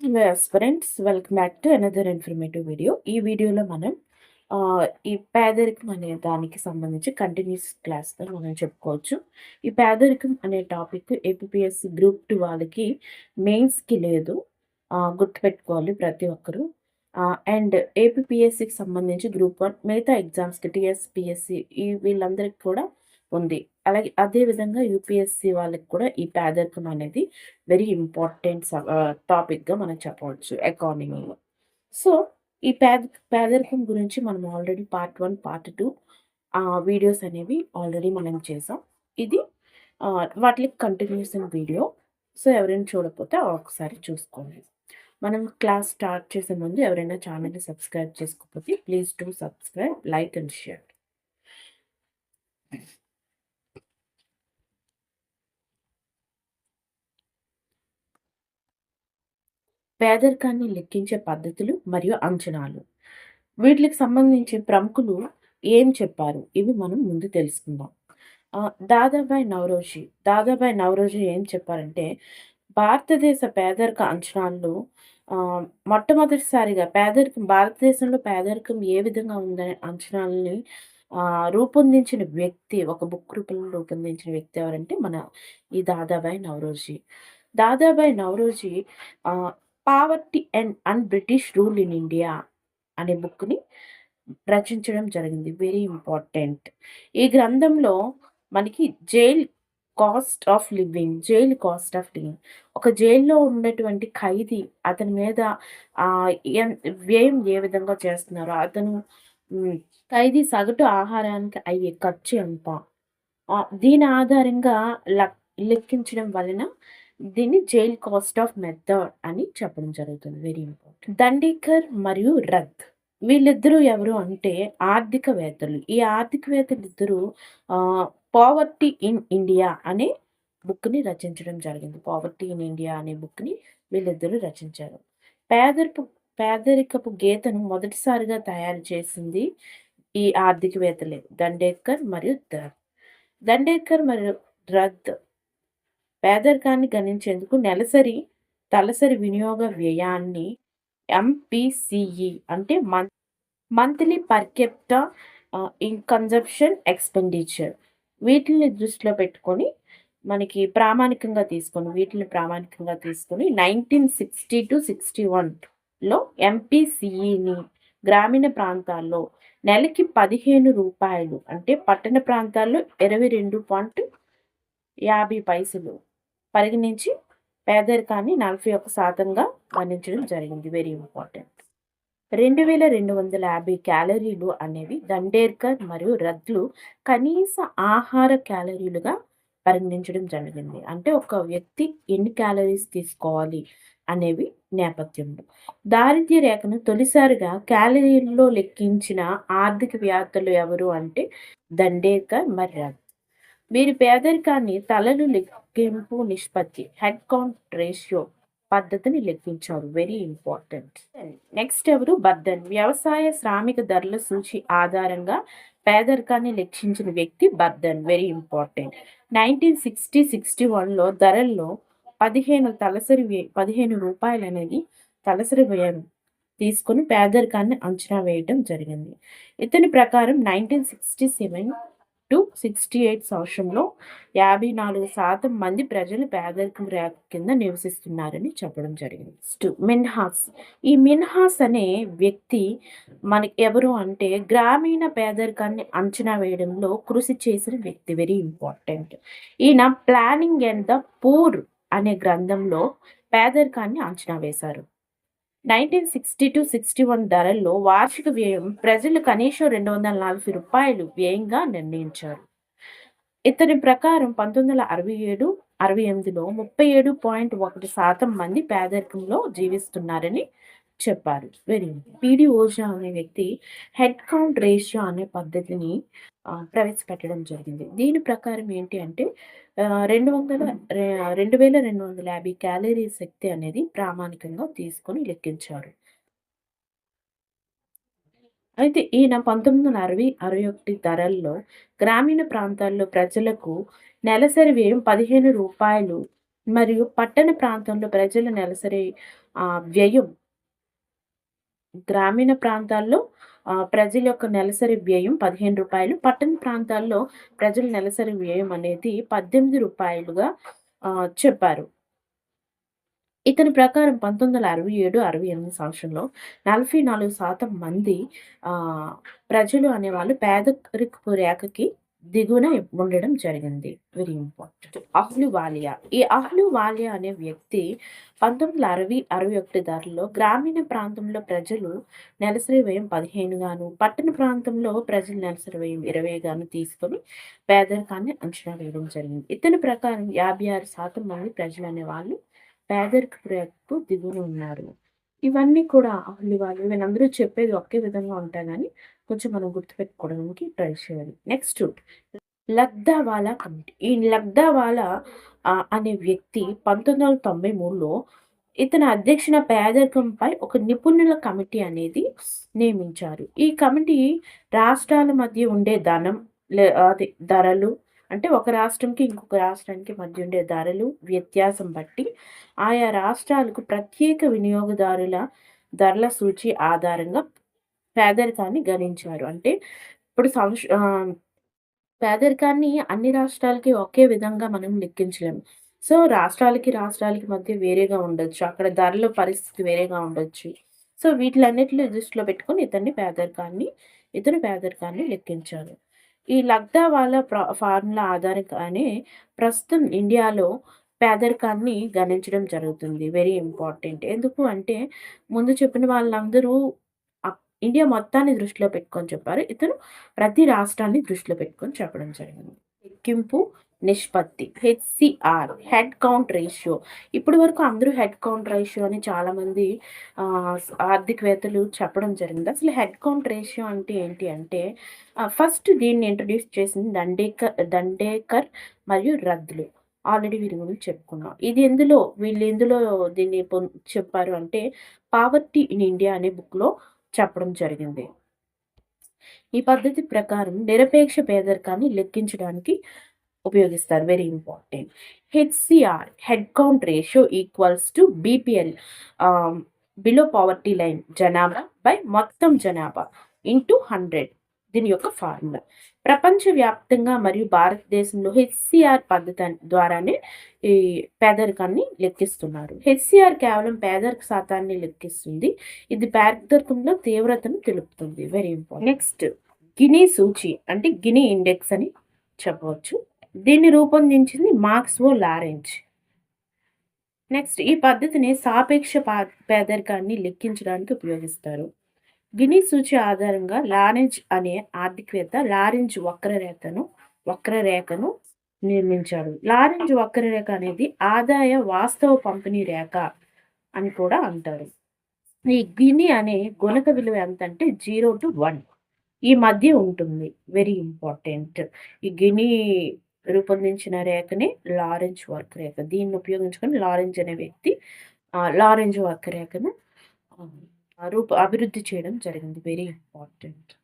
Hello friends welcome back to another informative video ఈ వీడియోలో మనం ఈ పేదరికం అనే దానికి సంబంధించి కంటిన్యూస్ క్లాస్గా మనం చెప్పుకోవచ్చు. ఈ పేదరికం అనే టాపిక్ ఏపీఎస్సి గ్రూప్ టూ వాళ్ళకి మెయిన్స్కి లేదు. గుర్తుపెట్టుకోవాలి ప్రతి ఒక్కరు. అండ్ ఏపీఎస్సికి సంబంధించి గ్రూప్ వన్ మిగతా ఎగ్జామ్స్కి టీఎస్పిఎస్సి ఈ వీళ్ళందరికీ కూడా ఉంది. అలాగే అదే విధంగా యూపీఎస్సి వాళ్ళకి కూడా ఈ పేదరికం అనేది వెరీ ఇంపార్టెంట్ టాపిక్గా మనం చెప్పవచ్చు ఎకానమీలో సో ఈ పేద పేదరికం గురించి మనం already part one part two videos అనేవి ఆల్రెడీ మనం చేసాం. ఇది వాటికి కంటిన్యూషన్ వీడియో సో ఎవరైనా చూడకపోతే ఒకసారి చూసుకోండి. మనం క్లాస్ స్టార్ట్ చేసే ముందు ఎవరైనా ఛానల్ని సబ్స్క్రైబ్ చేసుకోకపోతే please do subscribe like and share పేదరికాన్ని లెక్కించే పద్ధతులు మరియు అంచనాలు. వీటికి సంబంధించి ప్రముఖులు ఏం చెప్పారు? ఇవి మనం ముందు తెలుసుకుందాం. దాదాబాయ్ నవరోజీ. దాదాబాయ్ నవరోజీ ఏం చెప్పారంటే భారతదేశ పేదరిక అంచనాల్లో మొట్టమొదటిసారిగా పేదరికం భారతదేశంలో పేదరికం ఏ విధంగా ఉందనే అంచనాలని రూపొందించిన వ్యక్తి ఒక బుక్ రూపంలో రూపొందించిన వ్యక్తి ఎవరంటే మన ఈ Dadabhai Naoroji. Dadabhai Naoroji poverty and un British rule in India అనే బుక్ని రచించడం జరిగింది. వెరీ ఇంపార్టెంట్ ఈ గ్రంథంలో మనకి jail cost of living jail cost of living ఒక జైల్లో ఉన్నటువంటి ఖైదీ అతని మీద వ్యయం ఏ విధంగా చేస్తున్నారో అతను ఖైదీ సగటు ఆహారానికి అయ్యే ఖర్చు ఎంత? దీని ఆధారంగా లెక్కించడం వలన దీన్ని జైల్ కాస్ట్ ఆఫ్ మెథడ్ అని చెప్పడం జరుగుతుంది. వెరీ ఇంపార్టెంట్ దండేకర్ మరియు రద్ వీళ్ళిద్దరూ ఎవరు అంటే ఆర్థికవేత్తలు. ఈ ఆర్థికవేత్తలు ఇద్దరు పావర్టీ ఇన్ ఇండియా అనే బుక్ని రచించడం జరిగింది. పావర్టీ ఇన్ ఇండియా అనే బుక్ని వీళ్ళిద్దరూ రచించారు. పేదరిపు పేదరికపు గీతను మొదటిసారిగా తయారు చేసింది ఈ ఆర్థికవేత్తలే. దండేకర్ మరియు దర్ దండేకర్ మరియు రద్ పేదరికాన్ని గణించేందుకు నెలసరి తలసరి వినియోగ వ్యయాన్ని ఎంపీసీఈ అంటే Mann monthly per capita in consumption expenditure. వీటిని దృష్టిలో పెట్టుకొని మనకి ప్రామాణికంగా తీసుకొని వీటిని ప్రామాణికంగా తీసుకొని నైన్టీన్ సిక్స్టీ టు సిక్స్టీ వన్లో ఎంపీసీఈని గ్రామీణ ప్రాంతాల్లో నెలకి పదిహేను రూపాయలు అంటే పట్టణ ప్రాంతాల్లో ఇరవై రెండు పాయింట్ యాభై పైసలు పరిగణించి పేదరికాన్ని నలభై ఒక్క శాతంగా వర్ణించడం జరిగింది. వెరీ ఇంపార్టెంట్ రెండు వేల రెండు వందల యాభై క్యాలరీలు అనేవి దండేర్కర్ మరియు రద్లు కనీస ఆహార క్యాలరీలుగా పరిగణించడం జరిగింది. అంటే ఒక వ్యక్తి ఎన్ని క్యాలరీస్ తీసుకోవాలి అనేవి నేపథ్యంలో దారిద్ర్య రేఖను తొలిసారిగా క్యాలరీల్లో లెక్కించిన ఆర్థిక వ్యాప్తులు ఎవరు అంటే దండేర్కర్ మరియు రద్దు. వీరి పేదరికాన్ని తలలు లెక్కింపు నిష్పత్తి హెడ్ కౌంట్ రేషియో పద్ధతిని లెక్కించారు వెరీ ఇంపార్టెంట్ నెక్స్ట్ ఎవరు? బర్ధన్. వ్యవసాయ శ్రామిక ధరల సూచి ఆధారంగా పేదరికాన్ని లెక్కించిన వ్యక్తి Bardhan. Very important nineteen sixty sixty వన్లో ధరల్లో పదిహేను తలసరి పదిహేను రూపాయలు అనేది తలసరి వ్యయం తీసుకుని పేదరికాన్ని అంచనా వేయడం జరిగింది. ఇతని ప్రకారం nineteen sixty seven to sixty eight సంవత్సరంలో యాభై నాలుగు శాతం మంది ప్రజలు పేదరికం రేఖ కింద నివసిస్తున్నారని చెప్పడం జరిగింది. టు మిన్హాస్. ఈ మిన్హాస్ అనే వ్యక్తి మనకి ఎవరు అంటే గ్రామీణ పేదరికాన్ని అంచనా వేయడంలో కృషి చేసిన వ్యక్తి. Very important. ఈయన ప్లానింగ్ అండ్ ద పూర్ అనే గ్రంథంలో పేదరికాన్ని అంచనా వేశారు. Nineteen sixty to sixty one ధరల్లో వార్షిక వ్యయం ప్రజలు కనీసం రెండు వందల నలభై రూపాయలు వ్యయంగా నిర్ణయించారు. ఇతని ప్రకారం పంతొమ్మిది వందల అరవై ఏడు అరవై ఎనిమిదిలో ముప్పై ఏడు పాయింట్ ఒకటి శాతం మంది పేదరికంలో జీవిస్తున్నారని చెప్పారు. వెరీ పీడి ఓజా అనే వ్యక్తి హెడ్ కౌంట్ రేషియో అనే పద్ధతిని ప్రవేశపెట్టడం జరిగింది. దీని ప్రకారం ఏంటి అంటే రెండు వందల రెండు వేల రెండు వందల యాభై క్యాలరీ శక్తి అనేది ప్రామాణికంగా తీసుకొని లెక్కించారు. అయితే ఈయన పంతొమ్మిది వందల అరవై అరవై ఒకటి ధరల్లో గ్రామీణ ప్రాంతాల్లో ప్రజలకు నెలసరి వ్యయం పదిహేను రూపాయలు మరియు పట్టణ ప్రాంతంలో ప్రజల నెలసరి వ్యయం గ్రామీణ ప్రాంతాల్లో ప్రజల యొక్క నెలసరి వ్యయం పదిహేను రూపాయలు పట్టణ ప్రాంతాల్లో ప్రజల నెలసరి వ్యయం అనేది పద్దెనిమిది రూపాయలుగా చెప్పారు. ఇతని ప్రకారం 1967, 68 సంవత్సరంలో 44% మంది ప్రజలు అనేవాళ్ళు పేదరికపు రేఖకి దిగువన ఉండడం జరిగింది. Very important. అహ్లు వాలియా ఈ అహ్లు వాలియా అనే వ్యక్తి 1960, 61 ధరలో గ్రామీణ ప్రాంతంలో ప్రజలు నెలసరి వ్యయం 15 గాను, పట్టణ ప్రాంతంలో ప్రజలు నెలసరి వ్యయం 20 గాను తీసుకొని పేదరికాన్ని అంచనా వేయడం జరిగింది. ఇతని ప్రకారం 56% మంది ప్రజలు అనే వాళ్ళు పేదరికపు రేఖకు దిగువన ఉన్నారు. ఇవన్నీ కూడా వాళ్ళు వీళ్ళందరూ చెప్పేది ఒకే విధంగా ఉంటాయి కానీ కొంచెం మనం గుర్తుపెట్టుకోవడానికి ట్రై చేయాలి. Next Lakdawala committee. ఈ లగ్దావాలా అనే వ్యక్తి 1993లో ఇతని అధ్యక్షణ పేదరికంపై ఒక నిపుణుల కమిటీ అనేది నియమించారు. ఈ కమిటీ రాష్ట్రాల మధ్య ఉండే ధనం లే అదే ధరలు అంటే ఒక రాష్ట్రంకి, ఇంకొక రాష్ట్రానికి మధ్య ఉండే ధరలు వ్యత్యాసం బట్టి ఆయా రాష్ట్రాలకు ప్రత్యేక వినియోగదారుల ధరల సూచి ఆధారంగా పేదరికాన్ని గణించారు. అంటే ఇప్పుడు సంవత్స పేదరికాన్ని అన్ని రాష్ట్రాలకి ఒకే విధంగా మనం లెక్కించలేము. సో, రాష్ట్రాలకి, రాష్ట్రాలకి మధ్య వేరేగా ఉండొచ్చు. అక్కడ ధరల పరిస్థితి వేరేగా ఉండొచ్చు. సో, వీటిలన్నిటిని దృష్టిలో పెట్టుకొని ఇతన్ని పేదరికాన్ని ఇతను పేదరికాన్ని లెక్కించారు. ఈ లగ్దా వాళ్ళ ఫార్ములా ఆధారంగానే ప్రస్తుతం ఇండియాలో పేదరికాన్ని గణించడం జరుగుతుంది. Very important. ఎందుకు అంటే ముందు చెప్పిన వాళ్ళందరూ ఇండియా మొత్తాన్ని దృష్టిలో పెట్టుకొని చెప్పారు. ఇతను ప్రతి రాష్ట్రాన్ని దృష్టిలో పెట్టుకొని చెప్పడం జరిగింది. ఎక్కింపు నిష్పత్తి హెచ్‌సిఆర్ హెడ్ కౌంట్ రేషియో. ఇప్పటి వరకు అందరూ హెడ్ కౌంట్ రేషియో అని చాలామంది ఆర్థికవేత్తలు చెప్పడం జరిగింది. అసలు హెడ్ కౌంట్ రేషియో అంటే ఏంటి అంటే ఫస్ట్ దీన్ని ఇంట్రడ్యూస్ చేసింది దండేకర్ దండేకర్ మరియు రద్దులు ఆల్రెడీ వీరి గురించి చెప్పుకున్నాం. ఇది ఎందులో వీళ్ళు ఎందులో దీన్ని చెప్పారు అంటే 'పావర్టీ ఇన్ ఇండియా' అనే బుక్‌లో చెప్పడం జరిగింది. ఈ పద్ధతి ప్రకారం నిరపేక్ష పేదరికాన్ని లెక్కించడానికి ఉపయోగిస్తారు. Very important. HCR head count ratio equals to BPL below poverty line జనాభా బై మొత్తం జనాభా ఇంటూ 100 దీని యొక్క ఫార్ములా. ప్రపంచవ్యాప్తంగా మరియు భారతదేశంలో హెచ్‌సిఆర్ పద్ధతి ద్వారానే ఈ పేదరికాన్ని లెక్కిస్తున్నారు. హెచ్‌సిఆర్ కేవలం పేదరిక శాతాన్ని లెక్కిస్తుంది. ఇది పేదరికంలో తీవ్రతను తెలుపుతుంది. Very important. నెక్స్ట్ గినీ సూచి అంటే గినీ ఇండెక్స్ అని చెప్పవచ్చు. దీన్ని రూపొందించింది మార్క్స్‌వో లారెంజ్. నెక్స్ట్ ఈ పద్ధతిని సాపేక్ష పా పేదరికాన్ని లెక్కించడానికి ఉపయోగిస్తారు. గిని సూచి ఆధారంగా లారెంజ్ అనే ఆర్థికవేత్త లారెంజ్ వక్రరేఖను వక్రరేఖను నిర్మించాడు. లారెంజ్ వక్రరేఖ అనేది ఆదాయ వాస్తవ పంపిణీ రేఖ అని కూడా అంటారు. ఈ గిని అనే గుణక విలువ ఎంతంటే 0-1 ఈ మధ్య ఉంటుంది. Very important. ఈ గిని రూపొందించిన రేఖని లారెంజ్ వర్క్ రేఖ దీన్ని ఉపయోగించుకొని లారెంజ్ అనే వ్యక్తి లారెంజ్ వర్క్ రేఖను రూప అభివృద్ధి చేయడం జరిగింది. Very important.